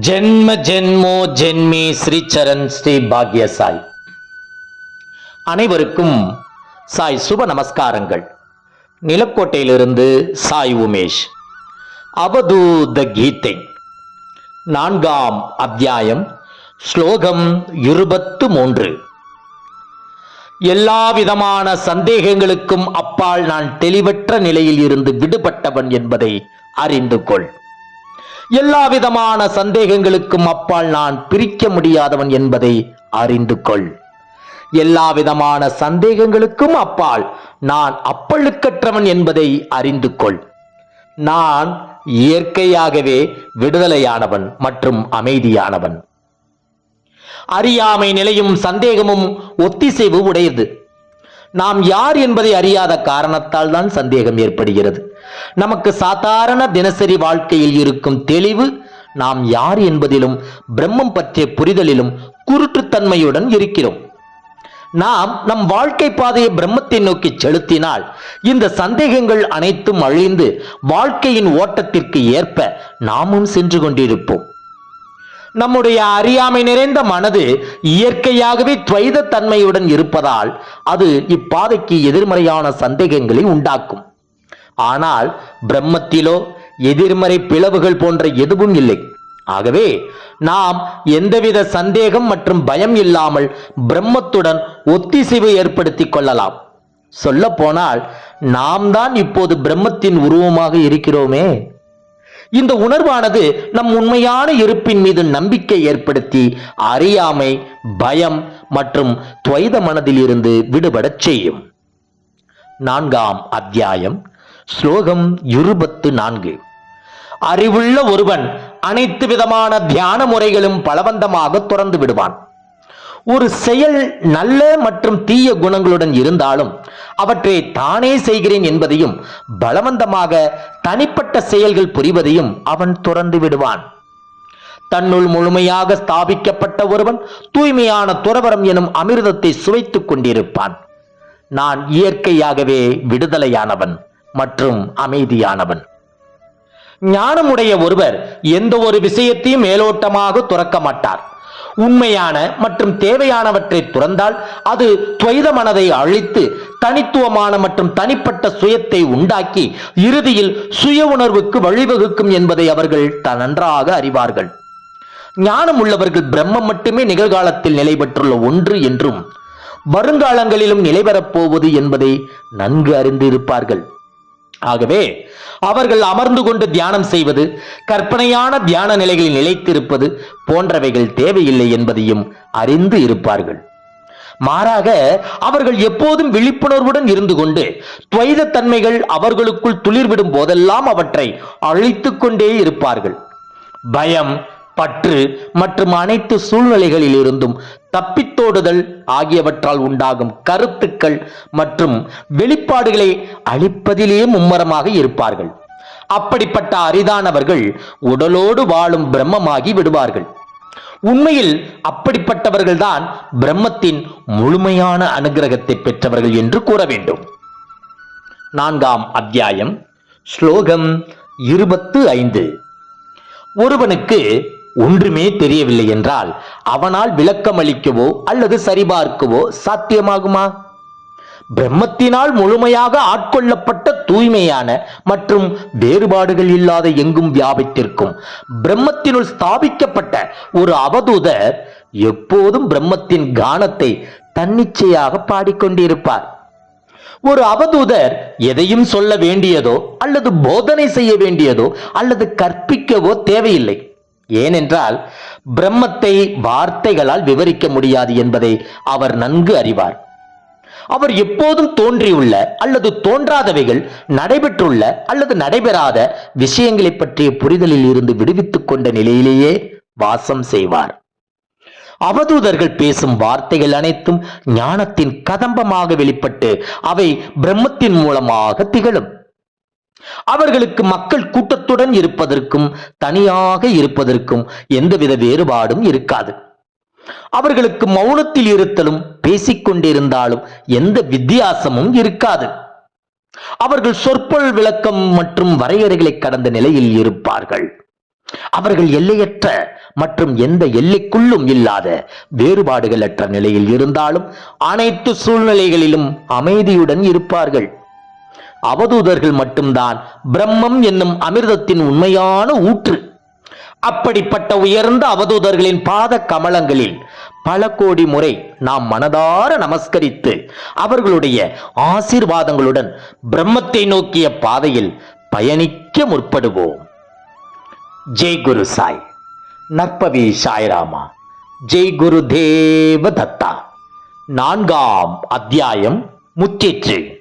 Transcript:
ஜென்ம ஜென்மோ ஜென்மி ஸ்ரீ சரண் ஸ்ரீ பாக்ய சாய் அனைவருக்கும் சாய் சுப நமஸ்காரங்கள். நிலக்கோட்டையிலிருந்து சாய் உமேஷ். அவதூத கீதை. நான்காம் அத்தியாயம் ஸ்லோகம் இருபத்து மூன்று எல்லா விதமான சந்தேகங்களுக்கும் அப்பால் நான் தெளிவற்ற நிலையில் இருந்து விடுபட்டவன் என்பதை அறிந்து கொள். எல்லா விதமான சந்தேகங்களுக்கும் அப்பால் நான் பிரிக்க முடியாதவன் என்பதை அறிந்து கொள். எல்லா விதமான சந்தேகங்களுக்கும் அப்பால் நான் அப்பழுக்கற்றவன் என்பதை அறிந்து கொள். நான் இயற்கையாகவே விடுதலையானவன் மற்றும் அமைதியானவன். அறியாமை நிலையும் சந்தேகமும் ஒத்திசைவு உடையது. நாம் யார் என்பதை அறியாத காரணத்தால் தான் சந்தேகம் ஏற்படுகிறது. நமக்கு சாதாரண தினசரி வாழ்க்கையில் இருக்கும் தெளிவு நாம் யார் என்பதிலும் பிரம்மம் பற்றிய புரிதலிலும் குருட்டுத்தன்மையுடன் இருக்கிறோம். நாம் நம் வாழ்க்கை பாதையை பிரம்மத்தை நோக்கி செலுத்தினால் இந்த சந்தேகங்கள் அனைத்தும் அழிந்து வாழ்க்கையின் ஓட்டத்திற்கு ஏற்ப நாமும் சென்று கொண்டிருப்போம். நம்முடைய அறியாமை நிறைந்த மனது இயற்கையாகவே துவைத தன்மையுடன் இருப்பதால் அது இப்பாதைக்கு எதிர்மறையான சந்தேகங்களை உண்டாக்கும். ஆனால் பிரம்மத்திலோ எதிர்மறை பிளவுகள் போன்ற எதுவும் இல்லை. ஆகவே நாம் எந்தவித சந்தேகம் மற்றும் பயம் இல்லாமல் பிரம்மத்துடன் ஒத்திசைவு ஏற்படுத்திக் கொள்ளலாம். சொல்ல போனால் நாம் தான் இப்போது பிரம்மத்தின் உருவமாக இருக்கிறோமே. இந்த உணர்வானது நம் உண்மையான இருப்பின் மீது நம்பிக்கை ஏற்படுத்தி அறியாமை பயம் மற்றும் துவைத மனதில் இருந்து விடுபடச் செய்யும். நான்காம் அத்தியாயம் ஸ்லோகம் இருபத்து நான்கு. அறிவுள்ள ஒருவன் அனைத்து விதமான தியான முறைகளும் பலவந்தமாக துறந்து விடுவான். ஒரு செயல் நல்ல மற்றும் தீய குணங்களுடன் இருந்தாலும் அவற்றை தானே செய்கிறேன் என்பதையும் பலவந்தமாக தனிப்பட்ட செயல்கள் புரிவதையும் அவன் துறந்து விடுவான். தன்னுள் முழுமையாக ஸ்தாபிக்கப்பட்ட ஒருவன் தூய்மையான துறவரம் எனும் அமிர்தத்தை சுவைத்துக் கொண்டிருப்பான். நான் இயற்கையாகவே விடுதலையானவன் மற்றும் அமைதியானவன். ஞானமுடைய ஒருவர் எந்த ஒரு விஷயத்தையும் மேலோட்டமாக துறக்க மாட்டார். உண்மையான மற்றும் தேவையானவற்றை துறந்தால் அது துவைத மனதை அழித்து தனித்துவமான மற்றும் தனிப்பட்ட சுயத்தை உண்டாக்கி இறுதியில் சுய உணர்வுக்கு வழிவகுக்கும் என்பதை அவர்கள் த- நன்றாக அறிவார்கள். ஞானம் உள்ளவர்கள் பிரம்மம் மட்டுமே நிகழ்காலத்தில் நிலை பெற்றுள்ள ஒன்று என்றும் வருங்காலங்களிலும் நிலை பெறப்போவது என்பதை நன்கு அறிந்து இருப்பார்கள் ஆகவே அவர்கள் அமர்ந்து கொண்டு தியானம் செய்வது கற்பனையான தியான நிலைகளில் நிலைத்திருப்பது போன்றவைகள் தேவையில்லை என்பதையும் அறிந்து இருப்பார்கள். மாறாக அவர்கள் எப்போதும் விழிப்புணர்வுடன் இருந்து கொண்டு துவைத தன்மைகள் அவர்களுக்குள் துளிர்விடும் போதெல்லாம் அவற்றை அழித்துக் கொண்டே இருப்பார்கள். பயம் பற்று மற்றும் அனைத்து சூழ்நிலைகளில் இருந்தும் தப்பித்தோடுதல் ஆகியவற்றால் உண்டாகும் கருத்துக்கள் மற்றும் வெளிப்பாடுகளை அழிப்பதிலே மும்மரமாக இருப்பார்கள். அப்படிப்பட்ட அரிதானவர்கள் உடலோடு வாழும் பிரம்மமாகி விடுவார்கள். உண்மையில் அப்படிப்பட்டவர்கள்தான் பிரம்மத்தின் முழுமையான அனுகிரகத்தை பெற்றவர்கள் என்று கூற வேண்டும். நான்காம் அத்தியாயம் ஸ்லோகம் இருபத்து ஐந்து. ஒருவனுக்கு ஒன்றுமே தெரியவில்லை என்றால் அவனால் விளக்கமளிக்கவோ அல்லது சரிபார்க்கவோ சாத்தியமாகுமா? பிரம்மத்தினால் முழுமையாக ஆட்கொள்ளப்பட்ட தூய்மையான மற்றும் வேறுபாடுகள் இல்லாத எங்கும் வியாபித்திருக்கும். பிரம்மத்தினுள் ஸ்தாபிக்கப்பட்ட ஒரு அவதூதர் எப்போதும் பிரம்மத்தின் கானத்தை தன்னிச்சையாக பாடிக்கொண்டிருப்பார். ஒரு அவதூதர் எதையும் சொல்ல வேண்டியதோ அல்லது போதனை செய்ய வேண்டியதோ அல்லது கற்பிக்கவோ தேவையில்லை. ஏனென்றால் பிரம்மத்தை வார்த்தைகளால் விவரிக்க முடியாது என்பதை அவர் நன்கு அறிவார். அவர் எப்போதும் தோன்றியுள்ள அல்லது தோன்றாதவைகள் நடைபெற்றுள்ள அல்லது நடைபெறாத விஷயங்களை பற்றிய புரிதலில் இருந்து விடுவித்துக் கொண்ட நிலையிலேயே வாசம் செய்வார். அவதூதர்கள் பேசும் வார்த்தைகள் அனைத்தும் ஞானத்தின் கதம்பமாக வெளிப்பட்டு அவை பிரம்மத்தின் மூலமாக திகழும். அவர்களுக்கு மக்கள் கூட்டத்துடன் இருப்பதற்கும் தனியாக இருப்பதற்கும் எந்தவித வேறுபாடும் இருக்காது. அவர்களுக்கு மௌனத்தில் இருத்தலும் பேசிக்கொண்டிருந்தாலும் எந்த வித்தியாசமும் இருக்காது. அவர்கள் சொற்பொருள் விளக்கம் மற்றும் வரையறைகளை கடந்த நிலையில் இருப்பார்கள். அவர்கள் எல்லையற்ற மற்றும் எந்த எல்லைக்குள்ளும் இல்லாத வேறுபாடுகளற்ற நிலையில் இருந்தாலும் அனைத்து சூழ்நிலைகளிலும் அமைதியுடன் இருப்பார்கள். அவதூதர்கள் மட்டும்தான். பிரம்மம் என்னும் அமிர்தத்தின் உண்மையான ஊற்று. அப்படிப்பட்ட உயர்ந்த அவதூதர்களின் பாத கமலங்களில் பல கோடி முறை நாம் மனதார நமஸ்கரித்து அவர்களுடைய ஆசீர்வாதங்களுடன் பிரம்மத்தை நோக்கிய பாதையில் பயணிக்க முற்படுவோம். ஜெய் குரு சாய். நற்பவி சாய்ராமா. ஜெய் குரு தேவ தத்தா. நான்காம் அத்தியாயம் முற்றிற்று